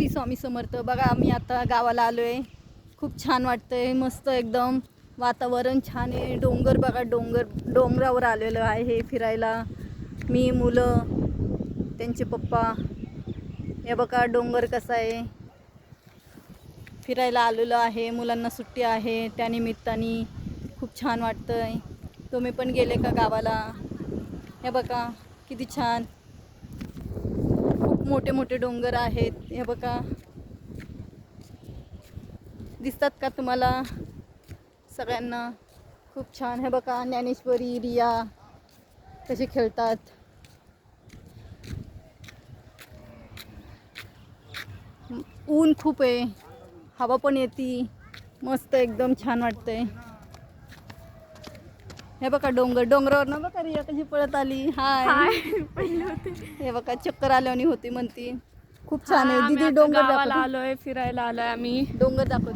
श्री स्वामी समर्थ. बघा आम्ही आता गावाला आलो आहे खूप छान वाटतंय मस्त एकदम. वातावरण छान आहे. डोंगर बघा डोंगर डोंगरावर आलेलो आहे फिरायला. मी मुलं त्यांचे पप्पा. हे बघा डोंगर कसा आहे. फिरायला आलेलो आहे. मुलांना सुट्टी आहे. त्यानिमित्ताने खूप छान वाटतंय. तुम्ही पण गेले का गावाला? हे बघा किती छान. मोठे मोठे डोंगर आहेत. हे बघा. दिसतात का तुम्हाला? सगळ्यांना खूप छान. हे बघा ज्ञानेश्वरी रिया कसे खेळतात. ऊन खूप आहे. हवा पण येते. मस्त एकदम छान वाटतंय. हे बघा डोंगर डोंगरावर ना बघा रिया कशी पळत आली. हाय. पहिले होते. हे बघा चक्कर आल्याने होती म्हणती. खूप छान आहे. दिदी डोंगर आलोय फिरायला आलोय आम्ही. डोंगर दाखव